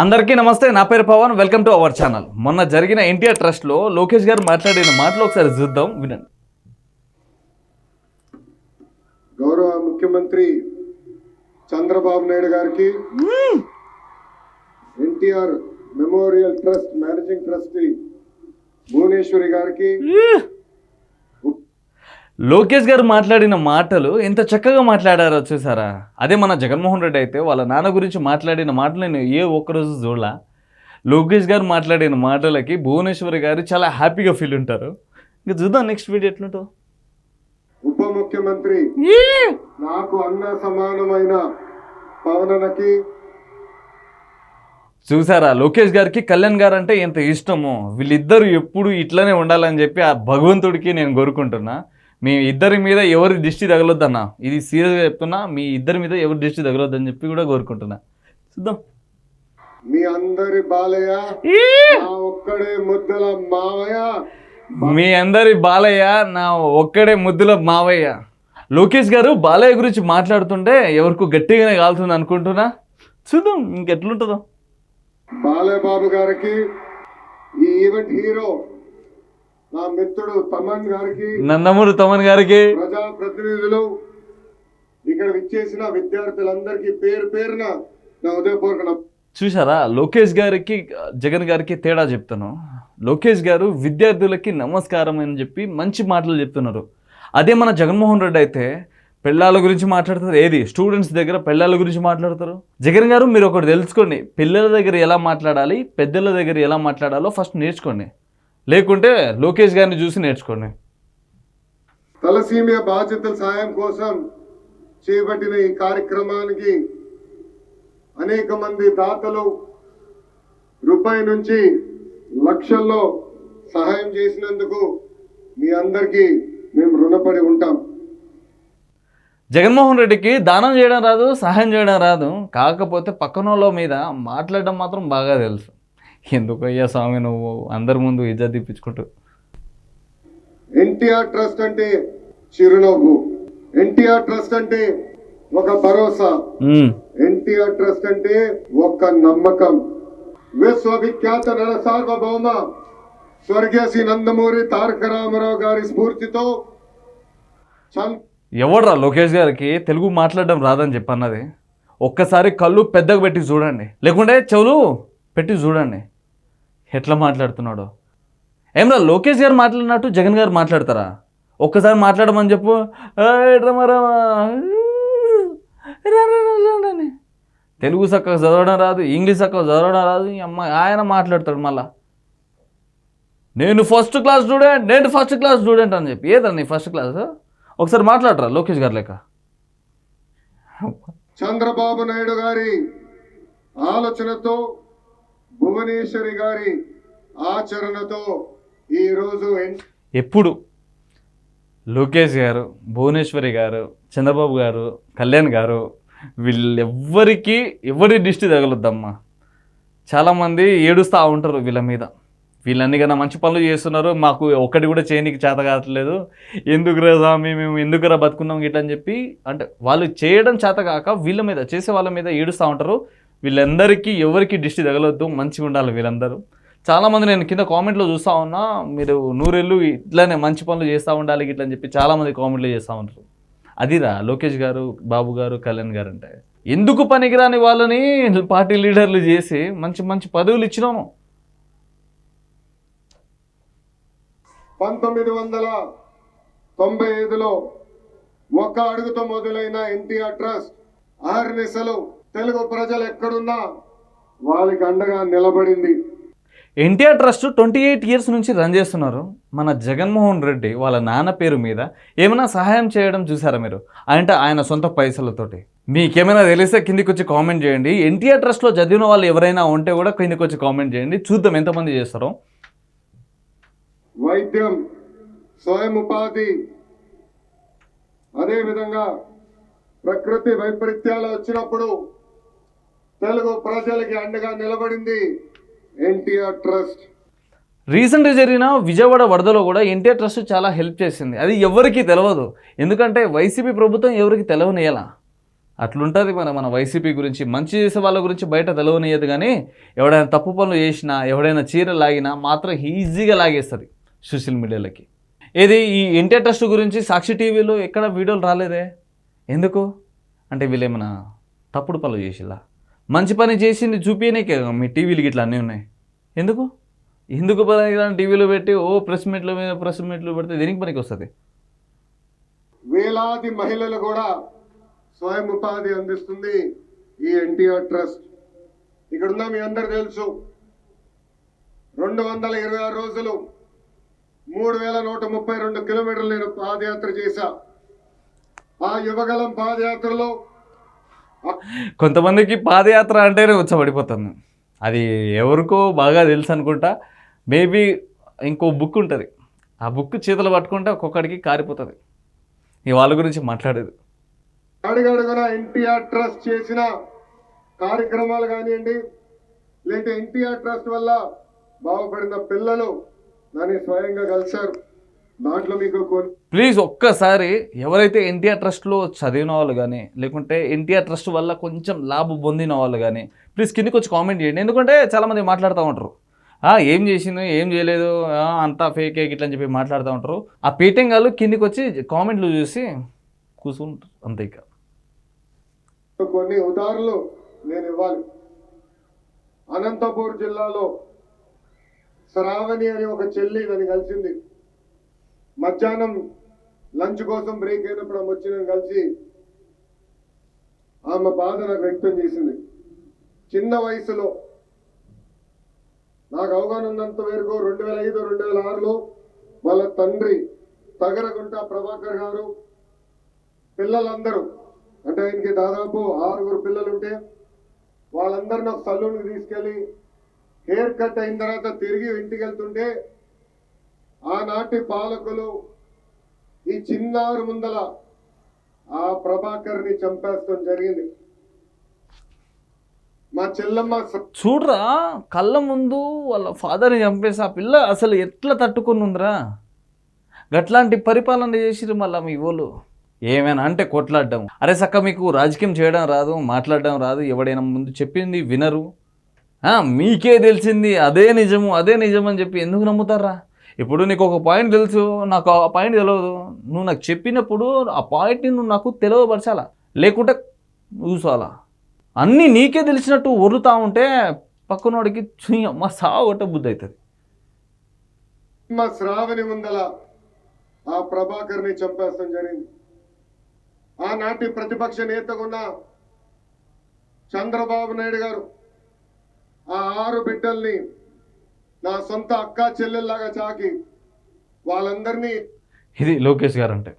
అందరికీ నమస్తే నా పేరు Pawan welcome to our channel. మొన్న జరిగిన ఎన్టీఆర్ ట్రస్ట్లో లోకేష్ గారు మాట్లాడిన మాటలు ఒకసారి చూద్దాం వినండి. గౌరవ ముఖ్యమంత్రి చంద్రబాబు నాయుడు గారికి NTR memorial trust managing trustee Bhuvaneswari గారికి లోకేష్ గారు మాట్లాడిన మాటలు ఎంత చక్కగా మాట్లాడారో చూసారా? అదే మన జగన్మోహన్ రెడ్డి అయితే వాళ్ళ నాన్న గురించి మాట్లాడిన మాటలు నేను ఏ ఒక్కరోజు చూడలా. లోకేష్ గారు మాట్లాడిన మాటలకి భువనేశ్వరి గారు చాలా హ్యాపీగా ఫీల్ ఉంటారు. ఇంకా చూద్దాం నెక్స్ట్ వీడియో ఎట్లుంటుందో. ఉప ముఖ్యమంత్రి నాకు అన్న సమానమైన పవననకి చూసారా లోకేష్ గారికి కళ్యాణ్ గారు అంటే ఎంత ఇష్టమో. వీళ్ళిద్దరు ఎప్పుడు ఇట్లనే ఉండాలని చెప్పి ఆ భగవంతుడికి నేను కోరుకుంటున్నా. మీ ఇద్దరి మీద ఎవరి దిష్టి తగలొద్దన్నా. ఇది సీరియస్గా చెప్తున్నా మీ ఇద్దరి మీద ఎవరి దిష్టి తగలొద్దని చెప్పి కూడా కోరుకుంటున్నా. చూద్దాం. మీ అందరి బాలయ్య నా ఒక్కడే ముద్దల మావయ్య. మీ అందరి బాలయ్య నా ఒక్కడే ముద్దుల మావయ్య. లోకేష్ గారు బాలయ్య గురించి మాట్లాడుతుంటే ఎవరికో గట్టిగానే కాలుతుంది అనుకుంటున్నా. చూద్దాం ఇంకెట్లుంటుందో. బాలయ్య బాబు గారికి ఈ ఈవెంట్ హీరో నా మిత్రుడు తమన్ గారికి నందమూరి తమన్ గారికి. ప్రజా ప్రతినిధులు ఇక్కడ విచ్చేసిన విద్యార్థులందరికీ పేరు పేరున నా ఉదయపూర్వక చూసారా లోకేష్ గారికి జగన్ గారికి తేడా చెప్తాను లోకేష్ గారు విద్యార్థులకి నమస్కారం అని చెప్పి మంచి మాటలు చెప్తున్నారు. అదే మన జగన్మోహన్ రెడ్డి అయితే పిల్లల గురించి మాట్లాడతారు. ఏది? స్టూడెంట్స్ దగ్గర పిల్లల గురించి మాట్లాడతారు? జగన్ గారు మీరు ఒకటి తెలుసుకోండి. పిల్లల దగ్గర ఎలా మాట్లాడాలి? పెద్దల దగ్గర ఎలా మాట్లాడాలో ఫస్ట్ నేర్చుకోండి. లేకుంటే లోకేష్ గారిని చూసి నేర్చుకోండి. తలసీమియా బాధ్యతల సాయం కోసం చేపట్టిన ఈ కార్యక్రమానికి అనేక మంది దాతలు రూపాయి నుంచి లక్షల్లో సహాయం చేసినందుకు మీ అందరికీ మేము రుణపడి ఉంటాం. జగన్మోహన్ రెడ్డికి దానం చేయడం రాదు సహాయం చేయడం రాదు. కాకపోతే పక్కన మీద మాట్లాడడం మాత్రం బాగా తెలుసు. ఎందుకు అయ్యా స్వామి నువ్వు అందరి ముందు ఇజ్జత్ తీపించుకుంటూ ఎన్టీఆర్ ట్రస్ట్ అంటే చిరునవ్వు. ఎన్టీఆర్ ట్రస్ట్ అంటే ఒక భరోసా. ఎన్టీఆర్ ట్రస్ట్ అంటే ఒక్క నమ్మకం. విశ్వవిఖ్యాత నర సార్వభౌమ స్వర్గీయ శ్రీ నందమూరి తారక రామారావు గారి స్ఫూర్తితో ఎవడ్రా లోకేష్ గారికి తెలుగు మాట్లాడడం రాదని చెప్పన్నది? ఒక్కసారి కళ్ళు పెద్దగా పెట్టి చూడండి. లేకుంటే చెవులు పెట్టి చూడండి. ఎట్లా మాట్లాడుతున్నాడో? ఏమరా లోకేష్ గారు మాట్లాడినట్టు జగన్ గారు మాట్లాడతారా? ఒక్కసారి మాట్లాడమని చెప్పు. తెలుగు చక్కగా చదవడం రాదు ఇంగ్లీష్ చక్కగా చదవడం రాదు. అమ్మ ఆయన మాట్లాడతాడు మళ్ళా. నేను ఫస్ట్ క్లాస్ స్టూడెంట్ నేను ఫస్ట్ క్లాస్ స్టూడెంట్ అని చెప్పి. ఏదా నీ ఫస్ట్ క్లాస్ ఒకసారి మాట్లాడరా లోకేష్ గారు లెక్క? చంద్రబాబు నాయుడు గారి ఆలోచనతో భువనేశ్వరి గారి ఆచరణతో ఈరోజు ఎప్పుడు లోకేష్ గారు భువనేశ్వరి గారు చంద్రబాబు గారు కళ్యాణ్ గారు వీళ్ళెవ్వరికి ఎవరి దిష్టి తగలొద్దమ్మా. చాలామంది ఏడుస్తూ ఉంటారు వీళ్ళ మీద. వీళ్ళన్ని కన్నా మంచి పనులు చేస్తున్నారు. మాకు ఒక్కటి కూడా చేయనికి చేత కావట్లేదు. ఎందుకురా స్వామి మేము ఎందుకురా బతుకున్నాం గిట్లని చెప్పి అంటే వాళ్ళు చేయడం చేత కాక వీళ్ళ మీద చేసే వాళ్ళ మీద ఏడుస్తూ ఉంటారు. వీళ్ళందరికీ ఎవరికి దిష్టి తగలొద్దు మంచిగా ఉండాలి వీళ్ళందరూ. చాలామంది నేను కింద కామెంట్లో చూస్తూ ఉన్నా మీరు నూరెళ్ళు ఇట్లానే మంచి పనులు చేస్తూ ఉండాలి ఇట్లా అని చెప్పి చాలామంది కామెంట్లు చేస్తూ ఉంటారు అదిరా లోకేష్ గారు బాబు గారు కళ్యాణ్ గారు అంటే. ఎందుకు పనికిరాని వాళ్ళని పార్టీ లీడర్లు చేసి మంచి మంచి పదవులు ఇచ్చినాము పంతొమ్మిది వందల తొంభై ఐదులో ఒక అడుగుతో మొదలైన ఎన్టీఆర్ ట్రస్ట్ ఆర్నిసలు తెలుగు ప్రజలు ఎక్కడున్నా వాళ్ళకి అండగా నిలబడింది. NTR trust twenty eight years నుంచి రన్ చేస్తున్నారు. మన జగన్మోహన్ రెడ్డి వాళ్ళ నాన్న పేరు మీద ఏమైనా సహాయం చేయడం చూసారా మీరు? అంటే ఆయన సొంత పైసలతోటి. మీకేమైనా తెలిస్తే కిందికి వచ్చి కామెంట్ చేయండి. ఎన్టీఆర్ ట్రస్ట్లో చదివిన వాళ్ళు ఎవరైనా ఉంటే కూడా కిందికి వచ్చి కామెంట్ చేయండి. చూద్దాం ఎంతమంది చేస్తారో. వైద్యం స్వయం ఉపాధి అదేవిధంగా ప్రకృతి వైపరీత్యాలు వచ్చినప్పుడు తెలుగు ప్రజలకి అండగా నిలబడింది ఎన్టీఆర్ ట్రస్ట్. రీసెంట్గా జరిగిన విజయవాడ వరదలో కూడా ఎన్టీఆర్ ట్రస్ట్ చాలా హెల్ప్ చేసింది. అది ఎవరికి తెలియదు ఎందుకంటే వైసీపీ ప్రభుత్వం ఎవరికి తెలియనియలా అట్లుంటుంది మన మన వైసీపీ గురించి. మంచి చేసే వాళ్ళ గురించి బయట తెలవనియదు కానీ ఎవడైనా తప్పు పనులు చేసినా ఎవడైనా చీర లాగినా మాత్రం ఈజీగా లాగేస్తుంది సోషల్ మీడియాలకి. ఏది ఈ ఎన్టీఆర్ ట్రస్ట్ గురించి సాక్షి టీవీలో ఎక్కడ వీడియోలు రాలేదే? ఎందుకు? అంటే వీళ్ళేమైనా తప్పుడు పనులు చేసిలా మంచి పని చేసింది చూపించనీకే మీ టీవీలు ఇట్లా అన్నీ ఉన్నాయి. ఎందుకు? ఎందుకు పని టీవీలో పెట్టి ఓ ప్రెస్ మీట్ల మీద ప్రెస్ మీట్లు పెడితే దేనికి పనికి వస్తుంది? వేలాది మహిళలు కూడా స్వయం ఉపాధి అందిస్తుంది ఈ ఎన్టీఆర్ ట్రస్ట్. ఇక్కడున్న మీ అందరు తెలుసు రెండు వందల ఇరవై ఆరు రోజులు మూడు వేల నూట ముప్పై రెండు కిలోమీటర్లు నేను పాదయాత్ర చేశా. ఆ యువగలం పాదయాత్రలో కొంతమందికి పాదయాత్ర అంటేనే ఉచ్చబడిపోతుంది. అది ఎవరికో బాగా తెలుసు అనుకుంటా మేబీ ఇంకో బుక్ ఉంటుంది. ఆ బుక్ చేతులు పట్టుకుంటే ఒక్కొక్కడికి కారిపోతుంది. ఈ వాళ్ళ గురించి మాట్లాడేది. అడుగడుగున ఎన్టీఆర్ ట్రస్ట్ చేసిన కార్యక్రమాలు కానివ్వండి లేదంటే ఎన్టీఆర్ ట్రస్ట్ వల్ల బాగుపడిన పిల్లలు దాన్ని స్వయంగా కలిశారు. దాంట్లో మీకు ప్లీజ్ ఒక్కసారి ఎవరైతే ఎన్టీఆర్ ట్రస్ట్లో చదివిన వాళ్ళు కానీ లేకుంటే ఎన్టీఆర్ ట్రస్ట్ వల్ల కొంచెం లాభం పొందిన వాళ్ళు కానీ ప్లీజ్ కిందకి వచ్చి కామెంట్ చేయండి. ఎందుకంటే చాలామంది మాట్లాడుతూ ఉంటారు. "ఆ, ఏం చేసింది ఏం చేయలేదు అంతా ఫేక్ ఇట్లా అని చెప్పి మాట్లాడుతూ ఉంటారు. ఆ పీటింగ్ వాళ్ళు కిందికి వచ్చి కామెంట్లు చూసి కూర్చుంటారు అంతే ఇక. కొన్ని ఉదాహరణలు నేను ఇవ్వాలి. అనంతపూర్ జిల్లాలో శ్రావణి అని ఒక చెల్లి నన్ను కలిసింది. మధ్యాహ్నం లంచ్ కోసం బ్రేక్ అయినప్పుడు ఆమె వచ్చి కలిసి ఆమె బాధ నాకు వ్యక్తం చేసింది. చిన్న వయసులో నాకు అవగాహన ఉన్నంత వరకు రెండు వేల ఐదు రెండు వేల ఆరులో వాళ్ళ తండ్రి తగరగుంట ప్రభాకర్ గారు పిల్లలందరూ అంటే ఆయనకి దాదాపు ఆరుగురు పిల్లలు ఉంటే వాళ్ళందరిని ఒక సలూన్కి తీసుకెళ్ళి హెయిర్ కట్ అయిన తర్వాత తిరిగి ఇంటికి వెళ్తుంటే ఆనాటి పాలకులు ఈ చిన్నారు ముందల ఆ ప్రభాకర్ని చంపేస్తాం జరిగింది. మా చెల్లమ్మ చూడరా కళ్ళ ముందు వాళ్ళ ఫాదర్ని చంపేసి ఆ పిల్ల అసలు ఎట్లా తట్టుకుని ఉందిరా? గట్లాంటి పరిపాలన చేసిరు మళ్ళీ మీ వాళ్ళు ఏమైనా అంటే కొట్లాడడం. అరే సక్క మీకు రాజకీయం చేయడం రాదు మాట్లాడడం రాదు ఎవడైనా ముందు చెప్పింది వినరు. ఆ, మీకే తెలిసింది అదే నిజము అదే నిజం అని చెప్పి ఎందుకు నమ్ముతారా ఇప్పుడు నీకు ఒక పాయింట్ తెలుసు నాకు ఆ పాయింట్ తెలియదు నువ్వు నాకు చెప్పినప్పుడు ఆ పాయింట్ని నువ్వు నాకు తెలియపరచాలా లేకుంటే చూసాలా అన్నీ నీకే తెలిసినట్టు ఒరుతా ఉంటే పక్కనోడికి మా అమ్మ సాగొట్ట బుద్ధి అవుతుంది మా శ్రావణి ముందల ఆ ప్రభాకర్ని చంపేస్తాం జరిగింది. ఆనాటి ప్రతిపక్ష నేతగున్న చంద్రబాబు నాయుడు గారు ఆ ఆరు బిడ్డల్ని నా సొంత అక్క చెల్లెల్లాగా చాకి వాళ్ళందరినీ ఇది లోకేష్ గారు అంటే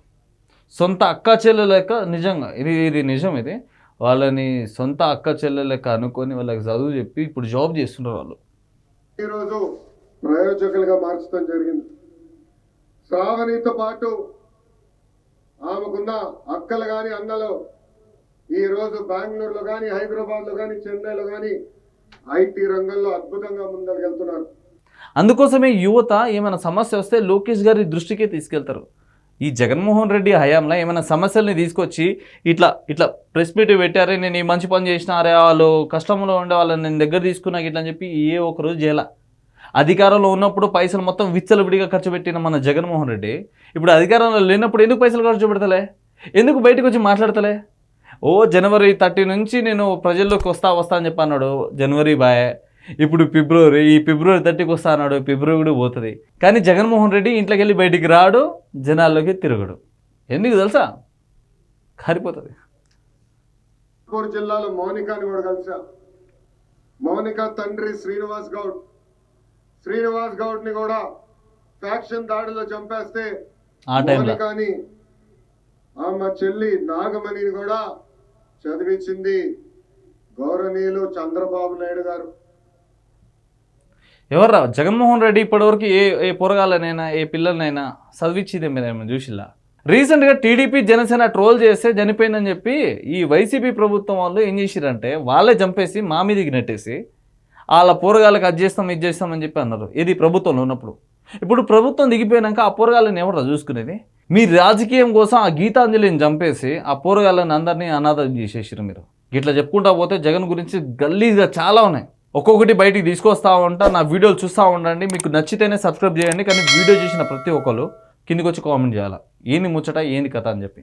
సొంత అక్క చెల్లె లెక్క నిజంగా ఇది ఇది నిజం ఇది. వాళ్ళని సొంత అక్క చెల్లె లెక్క అనుకొని వాళ్ళకి చదువు చెప్పి ఇప్పుడు జాబ్ చేస్తున్నారు వాళ్ళు. ఈరోజు ప్రయోజకులుగా మార్చడం జరిగింది. శ్రావణితో పాటు ఆమెకున్న అక్కలు కానీ అన్నలు ఈరోజు బెంగళూరులో కానీ హైదరాబాద్లో కానీ చెన్నైలో కానీ ఐటీ రంగంలో అద్భుతంగా ముందరకెళ్తున్నారు. అందుకోసమే యువత ఏమైనా సమస్య వస్తే లోకేష్ గారి దృష్టికే తీసుకెళ్తారు. ఈ జగన్మోహన్ రెడ్డి హయాంలో ఏమైనా సమస్యల్ని తీసుకొచ్చి ఇట్లా ఇట్లా ప్రెస్ మీట్ పెట్టారే నేను ఈ మంచి పని చేసిన అరే వాళ్ళు కష్టంలో ఉండే వాళ్ళని నేను దగ్గర తీసుకున్నా ఇట్లా అని చెప్పి ఏ ఒక్కరోజు చేయాల. అధికారంలో ఉన్నప్పుడు పైసలు మొత్తం విచ్చలవిడిగా ఖర్చు పెట్టిన మన జగన్మోహన్ రెడ్డి ఇప్పుడు అధికారంలో లేనప్పుడు ఎందుకు పైసలు ఖర్చు పెడతలే? ఎందుకు బయటకు వచ్చి మాట్లాడతలే? ఓ జనవరి థర్టీ నుంచి నేను ప్రజల్లోకి వస్తా వస్తా అని చెప్పి అన్నాడు జనవరి బాయ్. ఇప్పుడు ఫిబ్రవరి ఈ ఫిబ్రవరి థర్టీకి వస్తా అన్నాడు ఫిబ్రవరి కూడా పోతుంది. కానీ జగన్మోహన్ రెడ్డి ఇంట్లోకి వెళ్ళి బయటికి రాడు జనాల్లోకి తిరగడు. ఎందుకు తెలుసా? కారిపోతుంది. జిల్లాలో మౌనికాని కూడా కలిసా మౌనిక తండ్రి శ్రీనివాస్ గౌడ్. శ్రీనివాస్ గౌడ్ని కూడా ఫ్యాక్షన్ దాడిలో చంపేస్తే మౌనికాని ఆమె చెల్లి నాగమణిని కూడా చదివించింది గౌరవనీయులు చంద్రబాబు నాయుడు గారు. ఎవర్రా? జగన్మోహన్ రెడ్డి ఇప్పటివరకు ఏ ఏ పొరగాలనైనా ఏ పిల్లలనైనా చదివించింది మీరు ఏమైనా చూసిలా రీసెంట్గా టీడీపీ జనసేన ట్రోల్ చేస్తే చనిపోయిందని చెప్పి ఈ వైసీపీ ప్రభుత్వం వాళ్ళు ఏం చేసిరంటే వాళ్ళే చంపేసి మా మీదకి నెట్టేసి వాళ్ళ పోరగాళ్ళకి అది చేస్తాం ఇది చేస్తాం అని చెప్పి అన్నారు. ఇది ప్రభుత్వంలో ఉన్నప్పుడు. ఇప్పుడు ప్రభుత్వం దిగిపోయినాక ఆ పోరగాళ్ళని ఎవరు చూసుకునేది? మీ రాజకీయం కోసం ఆ గీతాంజలిని చంపేసి ఆ పోరగాళ్ళని అందరినీ అనాథం చేసేసారు మీరు. ఇట్లా చెప్పుకుంటా పోతే జగన్ గురించి గల్లీగా చాలా ఉన్నాయి. ఒక్కొక్కటి బయటికి తీసుకొస్తా ఉంటా నా వీడియోలు చూస్తూ ఉండండి. మీకు నచ్చితేనే సబ్స్క్రైబ్ చేయండి. కానీ వీడియో చేసిన ప్రతి ఒక్కరు కిందికి వచ్చి కామెంట్ చేయాలి? ఏంది ముచ్చట? ఏంది కథ అని చెప్పి.